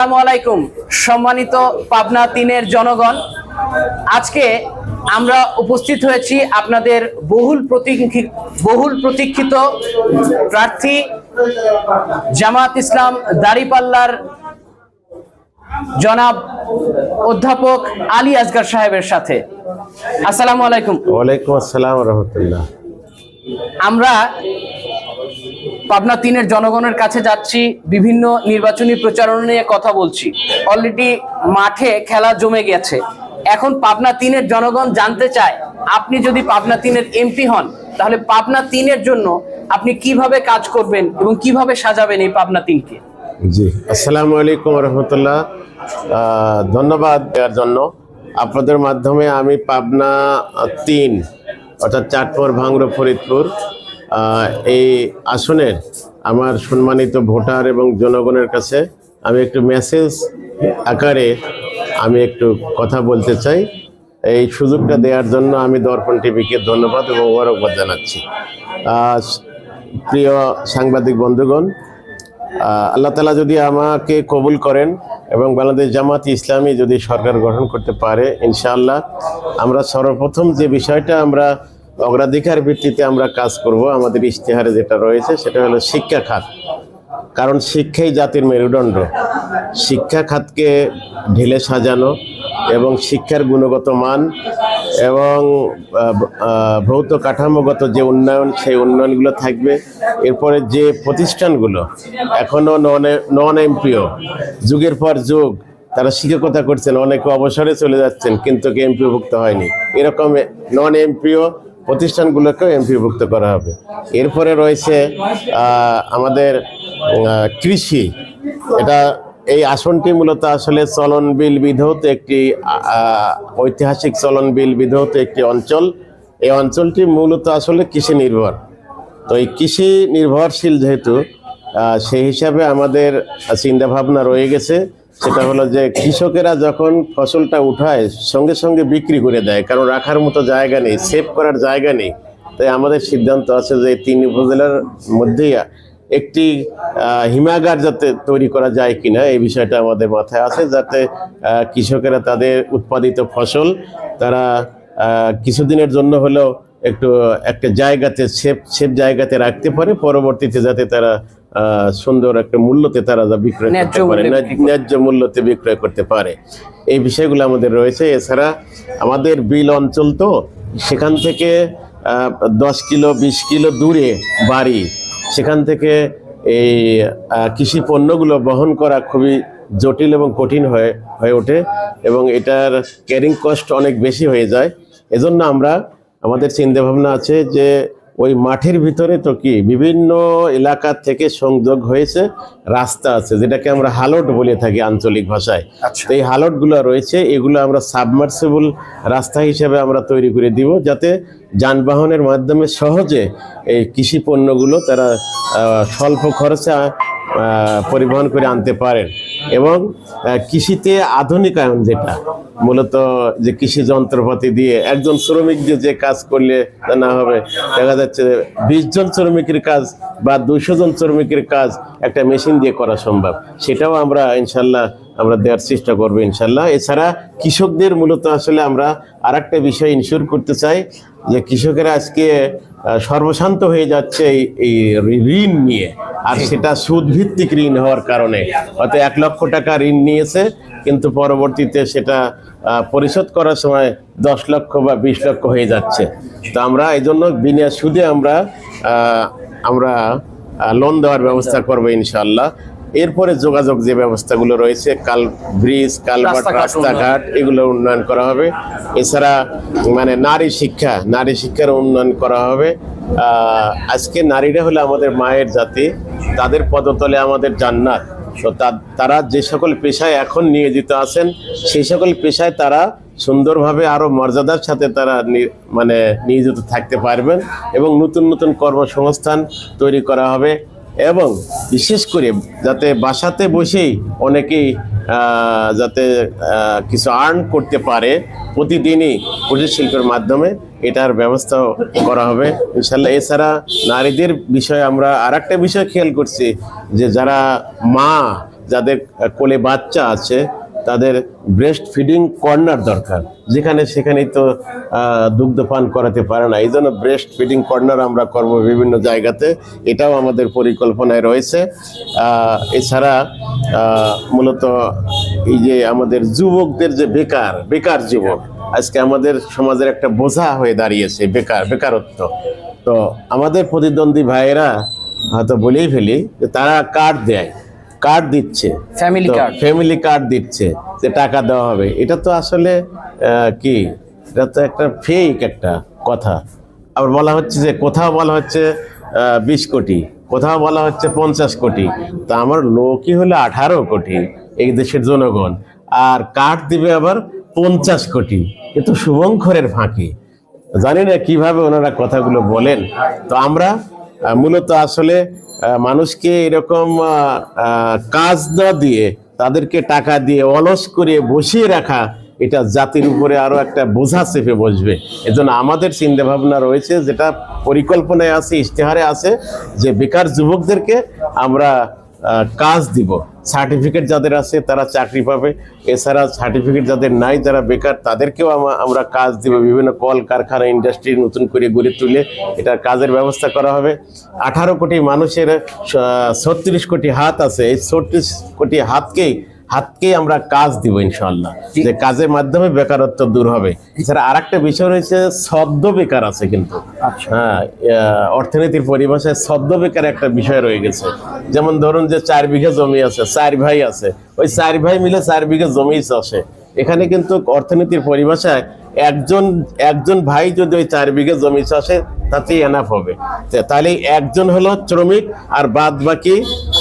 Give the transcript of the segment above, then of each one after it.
আসসালামু আলাইকুম সম্মানিত পাবনা তিনের জনগণ। আজকে আমরা উপস্থিত হয়েছি আপনাদের বহুল প্রতীক্ষিত বহুল প্রতীক্ষিত প্রার্থী জামাত ইসলাম দাড়িপাল্লার জনাব অধ্যাপক আলী আসগার সাহেবের সাথে। আসসালামু আলাইকুম। ওয়ালাইকুম আসসালাম রহমতুল্লাহ। আমরা পাবনা তিনের জনগণের কাছে যাচ্ছি, বিভিন্ন নির্বাচনী প্রচারণা নিয়ে কথা বলছি। অলরেডি মাঠে খেলা জমে গেছে। এখন পাবনা তিনের জনগণ জানতে চায়, আপনি যদি পাবনা তিনের এমপি হন, তাহলে পাবনা তিনের জন্য আপনি কীভাবে কাজ করবেন এবং কীভাবে সাজাবেন এই পাবনা তিনকে? জি, আসসালামু আলাইকুম রহমতুল্লাহ। ধন্যবাদ দেওয়ার জন্য। আপনাদের মাধ্যমে আমি পাবনা তিন, অর্থাৎ চাটপর ভাঙড়, ফরিদপুর এই আসনের আমার সম্মানিত ভোটার এবং জনগণের কাছে আমি একটু মেসেজ আকারে আমি একটু কথা বলতে চাই। এই সুযোগটা দেওয়ার জন্য আমি দর্পণ টিভিকে ধন্যবাদ এবং ওয়ারকবাদ জানাচ্ছি। প্রিয় সাংবাদিক বন্ধুগণ আল্লাহ তালা যদি আমাকে কবুল করেন এবং বাংলাদেশ জামাত ইসলামী যদি সরকার গঠন করতে পারে, ইনশাআল্লাহ আমরা সর্বপ্রথম যে বিষয়টা আমরা অগ্রাধিকার ভিত্তিতে আমরা কাজ করব। আমাদের ইশতেহারে যেটা রয়েছে সেটা হলো শিক্ষা খাত। কারণ শিক্ষাই জাতির মেরুদণ্ড। শিক্ষা খাতকে ঢেলে সাজানো এবং শিক্ষার গুণগত মান এবং ভৌত কাঠামোগত যে উন্নয়ন, সেই উন্নয়নগুলো থাকবে। এরপরে যে প্রতিষ্ঠানগুলো এখনও নন নন এমপিও, যুগের পর যুগ, তারা শিক্ষকতা করছেন, অনেকে অবসরে চলে যাচ্ছেন, কিন্তু এমপিভুক্ত হয়নি। এরকম নন এমপিও প্রতিষ্ঠানগুলোকেও এমপিভুক্ত করা হবে। এরপরে রয়েছে আমাদের কৃষি। এটা, এই আসনটি মূলত আসলে চলন বিল বিধৌত একটি ঐতিহাসিক চলন বিল বিধৌত একটি অঞ্চল। এই অঞ্চলটি মূলত আসলে কৃষি নির্ভর। তো এই কৃষি নির্ভরশীল যেহেতু সেই হিসাবে আমাদের চিন্তাভাবনা রয়ে গেছে। সেটা হলো যে কৃষকেরা যখন ফসলটা উঠায়, সঙ্গে সঙ্গে বিক্রি করে দেয়, কারণ রাখার মতো জায়গা নেই, সেভ করার জায়গা নেই। তাই আমাদের সিদ্ধান্ত আছে যে তিন উপজেলার মধ্যেই একটি হিমাগার যাতে তৈরি করা যায় কিনা, এই বিষয়টা আমাদের মাথায় আছে, যাতে কৃষকেরা তাদের উৎপাদিত ফসল তারা কিছুদিনের জন্য হলেও একটু, একটা জায়গাতে সেফ সেফ জায়গাতে রাখতে পারে, পরবর্তীতে যাতে তারা সুন্দর একটা মূল্যতে তারা যা বিক্রয় করতে পারে ন্যায্য- মূল্যতে বিক্রয় করতে পারে। এই বিষয়গুলো আমাদের রয়েছে। এছাড়া আমাদের বিল অঞ্চল তো সেখান থেকে দশ কিলো বিশ কিলো দূরে বাড়ি। সেখান থেকে এই কৃষি পণ্যগুলো বহন করা খুবই জটিল এবং কঠিন হয়ে হয়ে ওঠে এবং এটার ক্যারিং কস্ট অনেক বেশি হয়ে যায়। এজন্য আমরা আমাদের চিন্তা ভাবনা আছে যে ওই মাঠের ভিতরে তো কি বিভিন্ন এলাকা থেকে সংযোগ হয়েছে রাস্তা আছে যেটাকে আমরা হালট বলে থাকি আঞ্চলিক ভাষায় আচ্ছা। তো এই হালটগুলো রয়েছে এগুলো আমরা সাবমার্সিবল রাস্তা হিসেবে আমরা তৈরি করে দিব যাতে যানবাহনের মাধ্যমে সহজে এই কৃষি পণ্যগুলো তারা স্বল্প খরচে পরিবহন করে আনতে পারেন এবং কৃষিতে আধুনিকায়ন যেটা, মূলত যে কৃষি যন্ত্রপাতি দিয়ে একজন শ্রমিক দিয়ে যে কাজ করলে না হবে, দেখা যাচ্ছে বিশ জন শ্রমিকের কাজ বা দুইশো জন শ্রমিকের কাজ একটা মেশিন দিয়ে করা সম্ভব। সেটাও আমরা ইনশাল্লাহ, আমরা দেওয়ার চেষ্টা করব ইনশাল্লাহ। এছাড়া কৃষকদের মূলত আসলে আমরা আর একটা বিষয় ইনশিওর করতে চাই যে কৃষকেরা আজকে সর্বশান্ত হয়ে যাচ্ছে এই ঋণ নিয়ে। আর সেটা সুদ ভিত্তিক ঋণ হওয়ার কারণে। হয়তো এক লক্ষ টাকা ঋণ নিয়েছে, কিন্তু পরবর্তীতে সেটা পরিশোধ করার সময় দশ লক্ষ বা বিশ লক্ষ হয়ে যাচ্ছে। তো আমরা এই জন্য বিনা সুদে আমরা আমরা লোন দেওয়ার ব্যবস্থা করব ইনশাল্লাহ এরপরে যোগাযোগ যে ব্যবস্থাগুলো রয়েছে কাল ব্রিজ কালভার্ট রাস্তাঘাট এগুলো উন্নয়ন করা হবে। এছাড়া মানে নারী শিক্ষা নারী শিক্ষার উন্নয়ন করা হবে। আজকে নারীরা হলো আমাদের মায়ের জাতি তাদের পদতলে আমাদের জান্নাত। তো তারা যে সকল পেশায় এখন নিয়োজিত আছেন সেই সকল পেশায় তারা সুন্দরভাবে আরও মর্যাদার সাথে তারা মানে নিয়োজিত থাকতে পারবেন এবং নতুন নতুন কর্মসংস্থান তৈরি করা হবে। এবং বিশেষ করে যাতে বাসাতে বসেই অনেকেই যাতে কিছু আর্ন করতে পারে, প্রতিদিনই কুটির শিল্পের মাধ্যমে এটার ব্যবস্থা করা হবে। ইনশাল্লাহ এছাড়া নারীদের বিষয়ে আমরা আর একটা বিষয় খেয়াল করছি যে যারা মা, যাদের কোলে বাচ্চা আছে তাদের ব্রেস্ট ফিডিং কর্নার দরকার। যেখানে সেখানেই তো দুগ্ধপান করাতে পারে না। এই জন্য ব্রেস্ট ফিডিং কর্নার আমরা করব বিভিন্ন জায়গাতে। এটাও আমাদের পরিকল্পনায় রয়েছে। এছাড়া মূলত এই যে আমাদের যুবকদের যে বেকার বেকার যুবক, আজকে আমাদের সমাজের একটা বোঝা হয়ে দাঁড়িয়েছে বেকার, বেকারত্ব। তো আমাদের প্রতিদ্বন্দ্বী ভাইয়েরা হয়তো বলেই ফেলি যে তারা কার্ড দেয়। কার্ড দিচ্ছে। ফ্যামিলি কার্ড ফ্যামিলি কার্ড দিচ্ছে যে টাকা দেওয়া হবে। এটা তো আসলে কি? এটা তো একটা ফেক একটা কথা। আবার বলা হচ্ছে যে কোথাও বলা হচ্ছে বিশ কোটি কোথাও বলা হচ্ছে পঞ্চাশ কোটি। তা আমার লোকই হলো আঠারো কোটি এই দেশের জনগণ। আর কার্ড দিবে আবার পঞ্চাশ কোটি। এ তো শুভঙ্করের ফাঁকি। জানি না কীভাবে ওনারা কথাগুলো বলেন। তো আমরা মূলত আসলে মানুষকে এরকম কাজ না দিয়ে, তাদেরকে টাকা দিয়ে অলস করে বসিয়ে রাখা, এটা জাতির উপরে আরও একটা বোঝা চেপে বসবে। এজন্য আমাদের চিন্তাভাবনা রয়েছে, যেটা পরিকল্পনায় আছে, ইশতেহারে আছে, যে বেকার যুবকদেরকে আমরা কাজ দিব। সার্টিফিকেট যাদের আছে, তারা চাকরি পাবে। এছাড়া সার্টিফিকেট যাদের নাই, যারা বেকার, তাদেরকেও আমা- আমরা কাজ দেব। বিভিন্ন কল, কারখানা, ইন্ডাস্ট্রি নতুন করে গড়ে তুলে এটার কাজের ব্যবস্থা করা হবে। আঠারো কোটি মানুষের ছত্রিশ কোটি হাত আছে। এই ছত্রিশ কোটি হাতকেই হাতকেই আমরা কাজ দিব ইনশাল্লাহ যে কাজের মাধ্যমে বেকারত্ব দূর হবে। এছাড়া আরেকটা বিষয় রয়েছে শব্দ বেকার আছে কিন্তু। আচ্ছা। হ্যাঁ অর্থনীতির পরিভাষায় শব্দ বেকার একটা বিষয় রয়ে গেছে। যেমন ধরুন যে চার বিঘা জমি আছে চার ভাই আছে। ওই চার ভাই মিলে চার বিঘা জমি চাষে। এখানে কিন্তু অর্থনীতির পরিভাষায় একজন একজন ভাই যদি ওই চার বিঘা জমি চাষে তাতেই এনাফ হবে। তাহলে একজন হলো শ্রমিক আর বাদ বাকি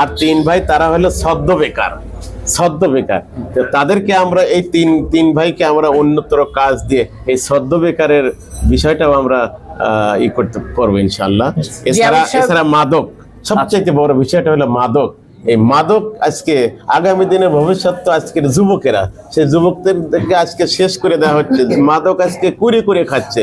আর তিন ভাই তারা হলো শব্দ বেকার। সদ্য বেকার তাদেরকে আমরা এই তিন তিন ভাইকে আমরা অন্যতর কাজ দিয়ে এই সদ্য বেকারের বিষয়টাও আমরা ই করতে করব ইনশাল্লাহ এছাড়া এছাড়া মাদক সবচেয়ে বড় বিষয়টা হলো মাদক। এই মাদক আজকে আগামী দিনের ভবিষ্যৎ তো আজকের যুবকেরা সেই যুবকদেরকে আজকে শেষ করে দেওয়া হচ্ছে। মাদক আজকে কুড়ে কুড়ে খাচ্ছে।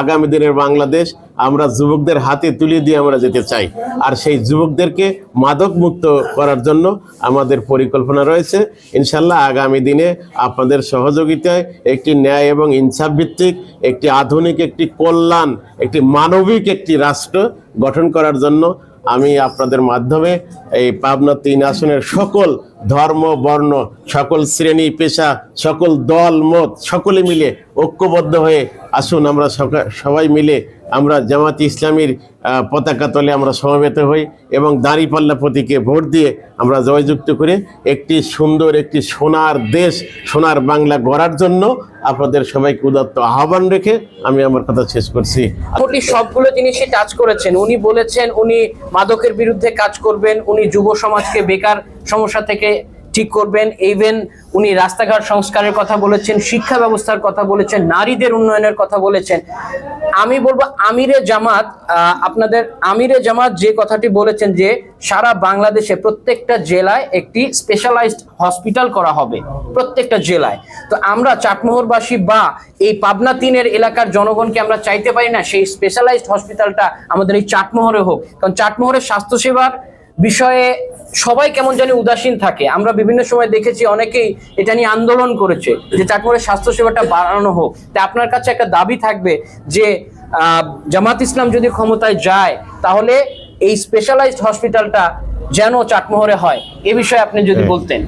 আগামী দিনের বাংলাদেশ আমরা যুবকদের হাতে তুলে দিয়ে আমরা যেতে চাই। আর সেই যুবকদেরকে মাদক মুক্ত করার জন্য আমাদের পরিকল্পনা রয়েছে। ইনশাল্লাহ আগামী দিনে আপনাদের সহযোগিতায় একটি ন্যায় এবং ইনসাফ ভিত্তিক, একটি আধুনিক, একটি কল্যাণ, একটি মানবিক একটি রাষ্ট্র গঠন করার জন্য আমি আপনাদের মাধ্যমে এই পাবনা তিন আসনের সকল ধর্ম, বর্ণ, সকল শ্রেণি, পেশা, সকল দল, মত সকলে মিলে ঐক্যবদ্ধ হয়ে আসুন। আমরা সবাই মিলে আমরা জামাত ইসলামীর পতাকা তলে আমরা সমবেত হই এবং দাঁড়িপাল্লা প্রতীকে ভোট দিয়ে আমরা জয়যুক্ত করে একটি সুন্দর, একটি সোনার দেশ, সোনার বাংলা গড়ার জন্য আপনাদের সবাইকে উদাত্ত আহ্বান রেখে আমি আমার কথা শেষ করছি। মোটামুটি সবগুলো জিনিসই টাচ করেছেন। উনি বলেছেন, উনি মাদকের বিরুদ্ধে কাজ করবেন, উনি যুব সমাজকে বেকার সমস্যা থেকে ঠিক করবেন। ইভেন উনি রাস্তাঘাট সংস্কারের কথা বলেছেন, শিক্ষা ব্যবস্থার কথা বলেছেন, নারীদের উন্নয়নের কথা বলেছেন। আমি বলব আমিরে জামাত আপনাদের আমিরে জামাত যে কথাটি বলেছেন যে সারা বাংলাদেশে প্রত্যেকটা জেলায় একটি স্পেশালাইজড হসপিটাল করা হবে, প্রত্যেকটা জেলায়। তো আমরা চাটমোহরবাসী বা এই পাবনা তিনের এলাকার জনগণকে আমরা চাইতে পারি না, সেই স্পেশালাইজড হসপিটালটা আমাদের এই চাটমোহরে হোক। কারণ চাটমোহরের স্বাস্থ্যসেবার বিষয়ে সবাই কেমন জানি উদাসীন থাকে। আমরা বিভিন্ন সময় দেখেছি অনেকেই এটা নিয়ে আন্দোলন করেছে যে চাটমোহরের স্বাস্থ্যসেবাটা বাড়ানো হোক। তা আপনার কাছে একটা দাবি থাকবে যে জামাত ইসলাম যদি ক্ষমতায় যায় তাহলে এই স্পেশালাইজড হসপিটালটা যেন চাটমোহরে হয়। এ বিষয়ে আপনি যদি বলতেন।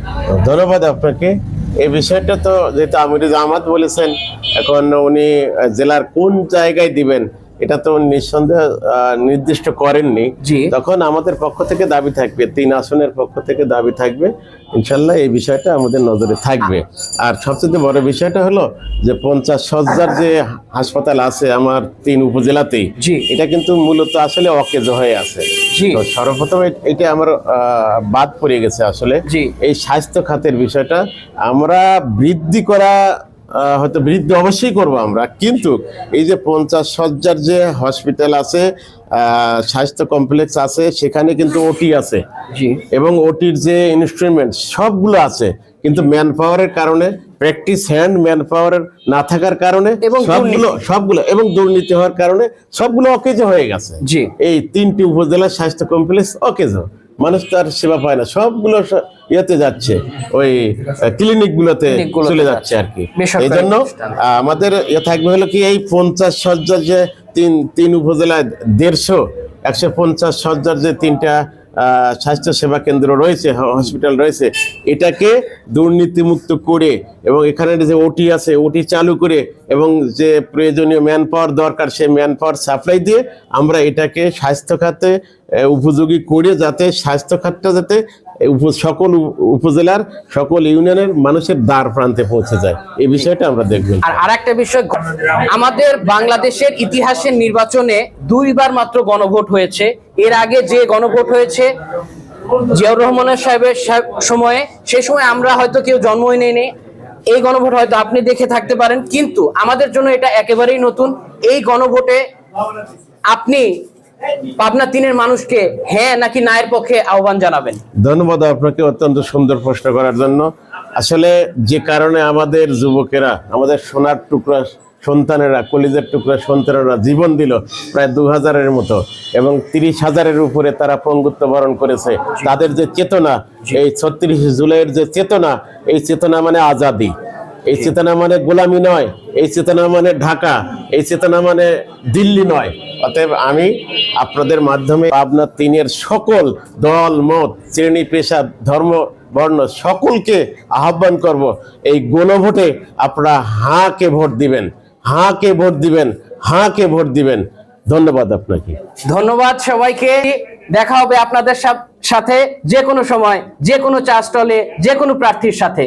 ধন্যবাদ আপনাকে। এই বিষয়টা তো যেহেতু আমির জামাত বলেছেন এখন উনি জেলার কোন জায়গায় দিবেন এটা তো নিঃসন্দেহ নির্দিষ্ট করেননি। তখন আমাদের পক্ষ থেকে দাবি থাকবে তিন আসনের পক্ষ থেকে দাবি থাকবে ইনশাল্লাহ এই বিষয়টা আমাদের নজরে থাকবে আর সবচেয়ে বড় বিষয়টা হলো যে পঞ্চাশ সজ্জার যে হাসপাতাল আছে আমার তিন উপজেলাতেই জি। এটা কিন্তু মূলত আসলে অকেজ হয়ে আছে সর্বপ্রথম এটা আমার বাদ পড়ে গেছে আসলে জি। এই স্বাস্থ্য খাতের বিষয়টা আমরা বৃদ্ধি করা হয়তো বৃদ্ধি অবশ্যই করব আমরা। কিন্তু এই যে পঞ্চাশ সজ্জার যে হসপিটাল আছে স্বাস্থ্য কমপ্লেক্স আছে সেখানে কিন্তু ওটি আছে। এবং ওটির যে ইনস্ট্রুমেন্ট সবগুলো আছে। কিন্তু ম্যান পাওয়ারের কারণে প্র্যাকটিস হ্যান্ড ম্যান পাওয়ারের না থাকার কারণে এবং সবগুলো সবগুলো এবং দুর্নীতি হওয়ার কারণে সবগুলো অকেজ হয়ে গেছে। জি। এই তিনটি উপজেলার স্বাস্থ্য কমপ্লেক্স অকেজ। মানুষ তার সেবা পায় না। সবগুলো ইয়েতে যাচ্ছে। ওই ক্লিনিক গুলোতে ক্লিনিকগুলোতে চলে যাচ্ছে। আর কি এই জন্য আমাদের ইয়ে থাকবে হলো কি এই পঞ্চাশ সজ্জার যে তিন তিন উপজেলায় দেড়শো একশো পঞ্চাশ সজ্জার যে তিনটা স্বাস্থ্য সেবা কেন্দ্র রয়েছে হসপিটাল রয়েছে এটাকে দুর্নীতিমুক্ত করে এবং এখানে যে ওটি আছে ওটি চালু করে এবং যে প্রয়োজনীয় ম্যান পাওয়ার দরকার সেই ম্যান পাওয়ার সাপ্লাই দিয়ে আমরা এটাকে স্বাস্থ্য খাতে উপযোগী করে যাতে স্বাস্থ্য খাতটা যাতে সকল উপজেলার সকল ইউনিয়নের মানুষের দ্বার প্রান্তে পৌঁছে যায়। এই বিষয়টা আমরা দেখব। আর আরেকটা বিষয়, আমাদের বাংলাদেশের ইতিহাসের নির্বাচনে দুইবার মাত্র গণভোট হয়েছে। এর আগে যে গণভোট হয়েছে, জিয়াউর রহমানের সাহেবের সময়ে সেই সময় আমরা হয়তো কেউ জন্মই নেই এই গণভোট হয়তো আপনি দেখে থাকতে পারেন, কিন্তু আমাদের জন্য এটা একেবারেই নতুন। এই গণভোটে আপনি পাবনা তিনের মানুষকে হ্যাঁ নাকি নায়ের পক্ষে আহ্বান জানাবেন? ধন্যবাদ আপনাকে অত্যন্ত সুন্দর প্রশ্ন করার জন্য। আসলে যে কারণে আমাদের যুবকেরা, আমাদের সোনার টুকরা সন্তানেরা, কলিজের টুকরা সন্তানেরা জীবন দিল প্রায় দু হাজারের মতো এবং তিরিশ হাজারের উপরে তারা পঙ্গুত্ব বরণ করেছে। তাদের যে চেতনা, এই ছত্রিশ জুলাইয়ের যে চেতনা, এই চেতনা মানে আজাদি। এই চেতনা মানে গোলামি নয়, এই চেতনা মানে ঢাকা, এই চেতনা মানে দিল্লি নয়। অতএব আমি আপনাদের মাধ্যমে পাবনা তিনের সকল দল, মত, শ্রেণি, পেশা, ধর্ম, বর্ণ সকলকে আহ্বান করব, এই গণভোটে আপনারা হাঁকে ভোট দিবেন, হাঁকে ভোট দিবেন, হাঁকে ভোট দিবেন। ধন্যবাদ আপনাকে। ধন্যবাদ সবাইকে। দেখা হবে আপনাদের সাথে যে কোনো সময় যে কোনো চা স্টলে যে কোনো প্রার্থীর সাথে।